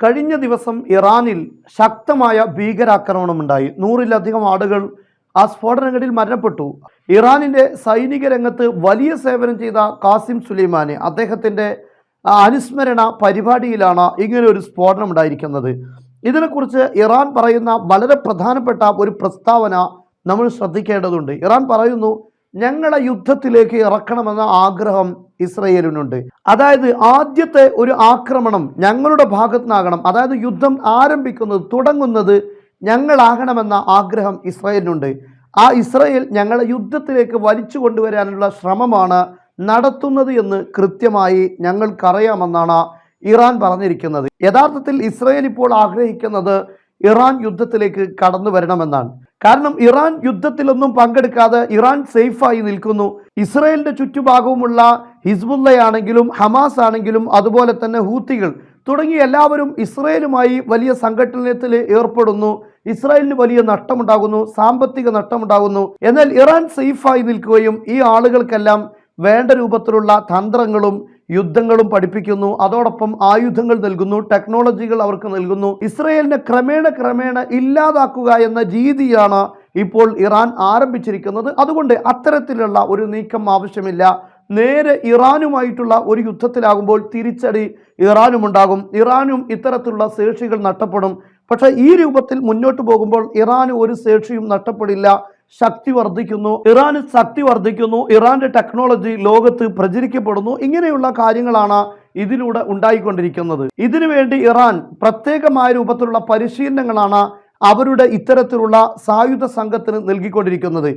കഴിഞ്ഞ ദിവസം ഇറാനിൽ ശക്തമായ ഭീകരാക്രമണമുണ്ടായി നൂറിലധികം ആളുകൾ ആ സ്ഫോടനങ്ങളിൽ മരണപ്പെട്ടു. ഇറാനിന്റെ സൈനിക രംഗത്ത് വലിയ സേവനം ചെയ്ത കാസിം സുലൈമാനെ അദ്ദേഹത്തിന്റെ ആ, അനുസ്മരണ പരിപാടിയിലാണ് ഇങ്ങനെ ഒരു സ്ഫോടനം ഉണ്ടായിരിക്കുന്നത്. ഇതിനെക്കുറിച്ച് ഇറാൻ പറയുന്ന വളരെ പ്രധാനപ്പെട്ട ഒരു പ്രസ്താവന നമ്മൾ ശ്രദ്ധിക്കേണ്ടതുണ്ട്. ഇറാൻ പറയുന്നു ഞങ്ങളെ യുദ്ധത്തിലേക്ക് ഇറക്കണമെന്ന ആഗ്രഹം ഇസ്രയേലിനുണ്ട്. അതായത് ആദ്യത്തെ ഒരു ആക്രമണം ഞങ്ങളുടെ ഭാഗത്തുനിന്നാകണം അതായത് യുദ്ധം ആരംഭിക്കുന്നത് തുടങ്ങുന്നത് ഞങ്ങളാകണമെന്ന ആഗ്രഹം ഇസ്രയേലിനുണ്ട്. ആ ഇസ്രയേൽ ഞങ്ങളെ യുദ്ധത്തിലേക്ക് വലിച്ചു കൊണ്ടുവരാനുള്ള ശ്രമമാണ് നടത്തുന്നത് എന്ന് കൃത്യമായി ഞങ്ങൾക്കറിയാമെന്നാണ് ഇറാൻ പറഞ്ഞിരിക്കുന്നത്. യഥാർത്ഥത്തിൽ ഇസ്രയേൽ ഇപ്പോൾ ആഗ്രഹിക്കുന്നത് ഇറാൻ യുദ്ധത്തിലേക്ക് കടന്നു വരണമെന്നാണ് കാരണം ഇറാൻ യുദ്ധത്തിലൊന്നും പങ്കെടുക്കാതെ ഇറാൻ സേഫായി നിൽക്കുന്നു. ഇസ്രയേലിന്റെ ചുറ്റുഭാഗവുമുള്ള ഹിസ്ബുല്ലയാണെങ്കിലും ഹമാസ് ആണെങ്കിലും അതുപോലെ തന്നെ ഹൂത്തികൾ തുടങ്ങി എല്ലാവരും ഇസ്രയേലുമായി വലിയ സംഘടനത്തിൽ ഏർപ്പെടുന്നു. ഇസ്രായേലിന് വലിയ നഷ്ടമുണ്ടാകുന്നു സാമ്പത്തിക നഷ്ടമുണ്ടാകുന്നു. എന്നാൽ ഇറാൻ സേഫായി നിൽക്കുകയും ഈ ആളുകൾക്കെല്ലാം വേണ്ട രൂപത്തിലുള്ള തന്ത്രങ്ങളും യുദ്ധങ്ങളും പഠിപ്പിക്കുന്നു. അതോടൊപ്പം ആയുധങ്ങൾ നൽകുന്നു. ടെക്നോളജികൾ അവർക്ക് നൽകുന്നു. ഇസ്രയേലിനെ ക്രമേണ ക്രമേണ ഇല്ലാതാക്കുക എന്ന രീതിയാണ് ഇപ്പോൾ ഇറാൻ ആരംഭിച്ചിരിക്കുന്നത്. അതുകൊണ്ട് അത്തരത്തിലുള്ള ഒരു നീക്കം ആവശ്യമില്ല. നേരെ ഇറാനുമായിട്ടുള്ള ഒരു യുദ്ധത്തിലാകുമ്പോൾ തിരിച്ചടി ഇറാനും ഉണ്ടാകും ഇറാനും ഇത്തരത്തിലുള്ള ശേഷികൾ നഷ്ടപ്പെടും. പക്ഷേ ഈ രൂപത്തിൽ മുന്നോട്ട് പോകുമ്പോൾ ഇറാന് ഒരു ശേഷിയും നഷ്ടപ്പെടില്ല. ശക്തി വർദ്ധിക്കുന്നു ഇറാന് ശക്തി വർദ്ധിക്കുന്നു ഇറാന്റെ ടെക്നോളജി ലോകത്ത് പ്രചരിക്കപ്പെടുന്നു ഇങ്ങനെയുള്ള കാര്യങ്ങളാണ് ഇതിലൂടെ ഉണ്ടായിക്കൊണ്ടിരിക്കുന്നത്. ഇതിനുവേണ്ടി ഇറാൻ പ്രത്യേകമായ രൂപത്തിലുള്ള പരിശീലനങ്ങളാണ് അവരുടെ ഇത്തരത്തിലുള്ള സായുധ സംഘത്തിന് നൽകിക്കൊണ്ടിരിക്കുന്നത്.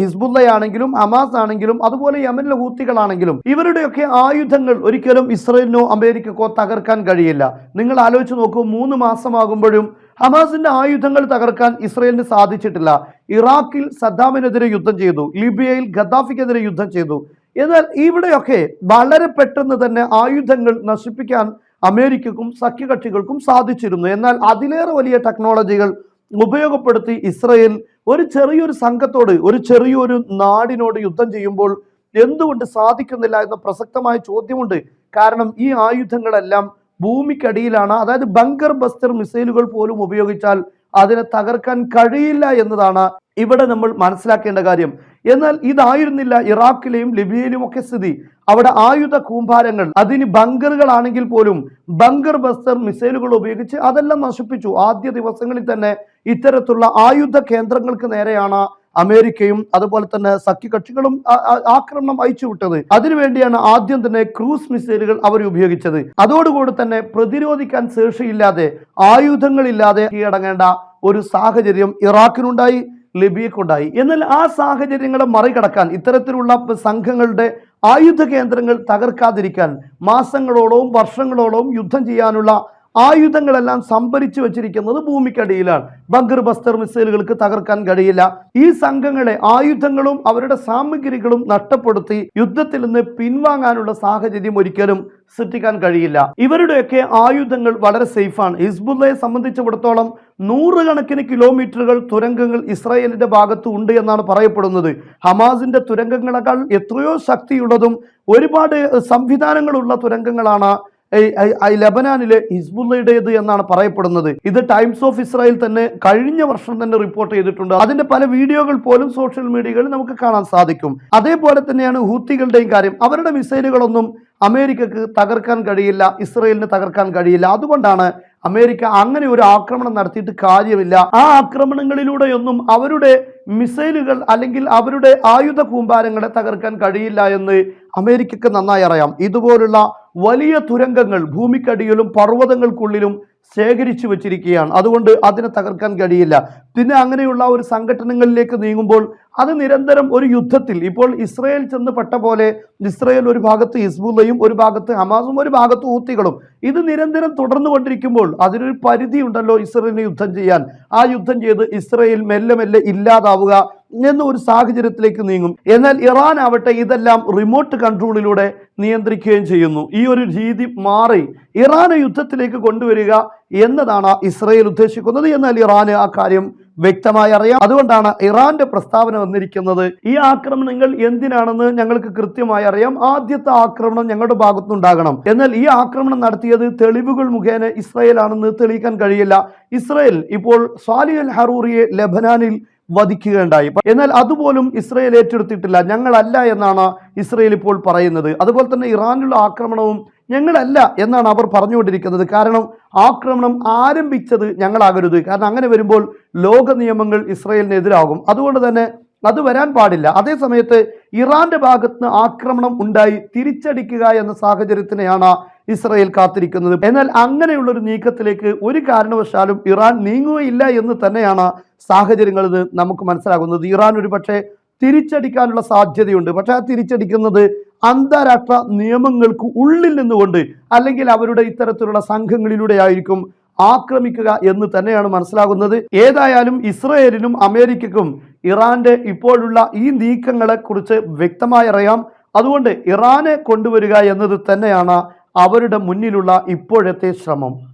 ഹിസ്ബുല്ലയാണെങ്കിലും ഹമാസ് ആണെങ്കിലും അതുപോലെ യമനിലെ ഹൂത്തികളാണെങ്കിലും ഇവരുടെയൊക്കെ ആയുധങ്ങൾ ഒരിക്കലും ഇസ്രയേലിനോ അമേരിക്കക്കോ തകർക്കാൻ കഴിയില്ല. നിങ്ങൾ ആലോചിച്ച് നോക്കൂ മൂന്ന് മാസമാകുമ്പോഴും ഹമാസിന്റെ ആയുധങ്ങൾ തകർക്കാൻ ഇസ്രയേലിന് സാധിച്ചിട്ടില്ല. ഇറാഖിൽ സദ്ദാമിനെതിരെ യുദ്ധം ചെയ്തു. ലിബിയയിൽ ഗദ്ദാഫിക്കെതിരെ യുദ്ധം ചെയ്തു. എന്നാൽ ഇവിടെയൊക്കെ വളരെ പെട്ടെന്ന് തന്നെ ആയുധങ്ങൾ നശിപ്പിക്കാൻ അമേരിക്കക്കും സഖ്യകക്ഷികൾക്കും സാധിച്ചിരുന്നു. എന്നാൽ അതിലേറെ വലിയ ടെക്നോളജികൾ ഉപയോഗപ്പെടുത്തി ഇസ്രയേൽ ഒരു ചെറിയൊരു സംഘത്തോട് ഒരു ചെറിയൊരു നാടിനോട് യുദ്ധം ചെയ്യുമ്പോൾ എന്തുകൊണ്ട് സാധിക്കുന്നില്ല എന്ന പ്രസക്തമായ ചോദ്യമുണ്ട്. കാരണം ഈ ആയുധങ്ങളെല്ലാം ഭൂമിക്കടിയിലാണ്. അതായത് ബങ്കർ ബസ്റ്റർ മിസൈലുകൾ പോലും ഉപയോഗിച്ചാൽ അതിനെ തകർക്കാൻ കഴിയില്ല എന്നതാണ് ഇവിടെ നമ്മൾ മനസ്സിലാക്കേണ്ട കാര്യം. എന്നാൽ ഇതായിരുന്നില്ല ഇറാഖിലെയും ലിബിയയിലും ഒക്കെ സ്ഥിതി. അവിടെ ആയുധ കൂമ്പാരങ്ങൾ അതിന് ബങ്കറുകളാണെങ്കിൽ പോലും ബങ്കർ ബസ്റ്റർ മിസൈലുകൾ ഉപയോഗിച്ച് അതെല്ലാം നശിപ്പിച്ചു. ആദ്യ ദിവസങ്ങളിൽ തന്നെ ഇത്തരത്തിലുള്ള ആയുധ കേന്ദ്രങ്ങൾക്ക് നേരെയാണ് അമേരിക്കയും അതുപോലെ തന്നെ സഖ്യകക്ഷികളും ആക്രമണം അയച്ചു വിട്ടത് അതിനുവേണ്ടിയാണ് ആദ്യം തന്നെ ക്രൂസ് മിസൈലുകൾ അവർ ഉപയോഗിച്ചത്. അതോടുകൂടി തന്നെ പ്രതിരോധിക്കാൻ ശേഷിയില്ലാതെ ആയുധങ്ങളില്ലാതെ കീഴടങ്ങേണ്ട ഒരു സാഹചര്യം ഇറാഖിനുണ്ടായി ലിബിയക്കുണ്ടായി. എന്നാൽ ആ സാഹചര്യങ്ങളെ മറികടക്കാൻ ഇത്തരത്തിലുള്ള സംഘങ്ങളുടെ ആയുധ കേന്ദ്രങ്ങൾ തകർക്കാതിരിക്കാൻ മാസങ്ങളോളവും വർഷങ്ങളോളവും യുദ്ധം ചെയ്യാനുള്ള ആയുധങ്ങളെല്ലാം സംഭരിച്ചു വെച്ചിരിക്കുന്നത് ഭൂമിക്കടിയിലാണ്. ബങ്കർ ബസ്റ്റർ മിസൈലുകൾക്ക് തകർക്കാൻ കഴിയില്ല. ഈ സംഘങ്ങളെ ആയുധങ്ങളും അവരുടെ സാമഗ്രികളും നഷ്ടപ്പെടുത്തി യുദ്ധത്തിൽ നിന്ന് പിൻവാങ്ങാനുള്ള സാഹചര്യം ഒരിക്കലും സൃഷ്ടിക്കാൻ കഴിയില്ല. ഇവരുടെയൊക്കെ ആയുധങ്ങൾ വളരെ സേഫാണ്. ഹിസ്ബുല്ലയെ സംബന്ധിച്ചിടത്തോളം നൂറുകണക്കിന് കിലോമീറ്ററുകൾ തുരങ്കങ്ങൾ ഇസ്രായേലിന്റെ ഭാഗത്ത് ഉണ്ട് എന്നാണ് പറയപ്പെടുന്നത്. ഹമാസിന്റെ തുരങ്കങ്ങളെക്കാൾ എത്രയോ ശക്തിയുള്ളതും ഒരുപാട് സംവിധാനങ്ങളുള്ള തുരങ്കങ്ങളാണ് ലബനാനിലെ ഹിസ്ബുള്ളയുടേത് എന്നാണ് പറയപ്പെടുന്നത്. ഇത് ടൈംസ് ഓഫ് ഇസ്രായേൽ തന്നെ കഴിഞ്ഞ വർഷം തന്നെ റിപ്പോർട്ട് ചെയ്തിട്ടുണ്ട്. അതിന്റെ പല വീഡിയോകൾ പോലും സോഷ്യൽ മീഡിയകളിൽ നമുക്ക് കാണാൻ സാധിക്കും. അതേപോലെ തന്നെയാണ് ഹൂത്തികളുടെയും കാര്യം. അവരുടെ മിസൈലുകളൊന്നും അമേരിക്കക്ക് തകർക്കാൻ കഴിയില്ല ഇസ്രയേലിന് തകർക്കാൻ കഴിയില്ല. അതുകൊണ്ടാണ് അമേരിക്ക അങ്ങനെ ഒരു ആക്രമണം നടത്തിയിട്ട് കാര്യമില്ല. ആ ആക്രമണങ്ങളിലൂടെയൊന്നും അവരുടെ മിസൈലുകൾ അല്ലെങ്കിൽ അവരുടെ ആയുധ കൂമ്പാരങ്ങളെ തകർക്കാൻ കഴിയില്ല എന്ന് അമേരിക്കക്ക് നന്നായി അറിയാം. ഇതുപോലുള്ള വലിയ തുരങ്കങ്ങൾ ഭൂമിക്കടിയിലും പർവതങ്ങൾക്കുള്ളിലും ശേഖരിച്ചു വച്ചിരിക്കുകയാണ്. അതുകൊണ്ട് അതിനെ തകർക്കാൻ കഴിയില്ല. പിന്നെ അങ്ങനെയുള്ള ഒരു സംഘടനകളിലേക്ക് നീങ്ങുമ്പോൾ അത് നിരന്തരം ഒരു യുദ്ധത്തിൽ ഇപ്പോൾ ഇസ്രയേൽ ചെന്ന് പെട്ട പോലെ ഇസ്രയേൽ ഒരു ഭാഗത്ത് ഹിസ്ബുല്ലയും ഒരു ഭാഗത്ത് ഹമാസും ഒരു ഭാഗത്ത് ഊത്തികളും ഇത് നിരന്തരം തുടർന്നു കൊണ്ടിരിക്കുമ്പോൾ അതിനൊരു പരിധിയുണ്ടല്ലോ ഇസ്രയേലിന് യുദ്ധം ചെയ്യാൻ. ആ യുദ്ധം ചെയ്ത് ഇസ്രയേൽ മെല്ലെ മെല്ലെ ഇല്ലാതാവുക എന്ന ഒരു സാഹചര്യത്തിലേക്ക് നീങ്ങും. എന്നാൽ ഇറാൻ ആവട്ടെ ഇതെല്ലാം റിമോട്ട് കൺട്രോളിലൂടെ നിയന്ത്രിക്കുകയും ചെയ്യുന്നു. ഈ ഒരു രീതി മാറി ഇറാനെ യുദ്ധത്തിലേക്ക് കൊണ്ടുവരിക എന്നതാണ് ഇസ്രയേൽ ഉദ്ദേശിക്കുന്നത്. എന്നാൽ ഇറാന് ആ കാര്യം വ്യക്തമായി അറിയാം. അതുകൊണ്ടാണ് ഇറാന്റെ പ്രസ്താവന വന്നിരിക്കുന്നത് ഈ ആക്രമണങ്ങൾ എന്തിനാണെന്ന് ഞങ്ങൾക്ക് കൃത്യമായി അറിയാം. ആദ്യത്തെ ആക്രമണം ഞങ്ങളുടെ ഭാഗത്തുനിന്നുണ്ടാകണം. എന്നാൽ ഈ ആക്രമണം നടത്തിയത് തെളിവുകൾ മുഖേന ഇസ്രയേൽ ആണെന്ന് തെളിയിക്കാൻ കഴിയില്ല. ഇസ്രയേൽ ഇപ്പോൾ അൽ ഹറൂറിയെ ലബനാനിൽ വധിക്കുകയുണ്ടായി. എന്നാൽ അതുപോലും ഇസ്രയേൽ ഏറ്റെടുത്തിട്ടില്ല. ഞങ്ങളല്ല എന്നാണ് ഇസ്രയേൽ ഇപ്പോൾ പറയുന്നത്. അതുപോലെ തന്നെ ഇറാനിലുള്ള ആക്രമണവും ഞങ്ങളല്ല എന്നാണ് അവർ പറഞ്ഞുകൊണ്ടിരിക്കുന്നത്. കാരണം ആക്രമണം ആരംഭിച്ചത് ഞങ്ങളാകരുത്. കാരണം അങ്ങനെ വരുമ്പോൾ ലോക നിയമങ്ങൾ ഇസ്രയേലിനെതിരാകും അതുകൊണ്ട് തന്നെ അത് വരാൻ പാടില്ല. അതേ സമയത്ത് ഇറാന്റെ ഭാഗത്ത് ആക്രമണം ഉണ്ടായി. തിരിച്ചടിക്കുക എന്ന സാഹചര്യത്തിനെയാണ് ഇസ്രയേൽ കാത്തിരിക്കുന്നത്. എന്നാൽ അങ്ങനെയുള്ള ഒരു നീക്കത്തിലേക്ക് ഒരു കാരണവശാലും ഇറാൻ നീങ്ങുകയില്ല എന്ന് തന്നെയാണ് സാഹചര്യങ്ങൾ നമുക്ക് മനസ്സിലാകുന്നത്. ഇറാൻ ഒരു പക്ഷേ തിരിച്ചടിക്കാനുള്ള സാധ്യതയുണ്ട്. പക്ഷെ ആ തിരിച്ചടിക്കുന്നത് അന്താരാഷ്ട്ര നിയമങ്ങൾക്ക് ഉള്ളിൽ നിന്നുകൊണ്ട് അല്ലെങ്കിൽ അവരുടെ ഇത്തരത്തിലുള്ള സംഘങ്ങളിലൂടെ ആയിരിക്കും ആക്രമിക്കുക എന്ന് തന്നെയാണ് മനസ്സിലാകുന്നത്. ഏതായാലും ഇസ്രയേലിനും അമേരിക്കക്കും ഇറാന്റെ ഇപ്പോഴുള്ള ഈ നീക്കങ്ങളെ കുറിച്ച് വ്യക്തമായി അറിയാം. അതുകൊണ്ട് ഇറാനെ കൊണ്ടുവരിക എന്നത് തന്നെയാണ് അവരുടെ മുന്നിലുള്ള ഇപ്പോഴത്തെ ശ്രമം.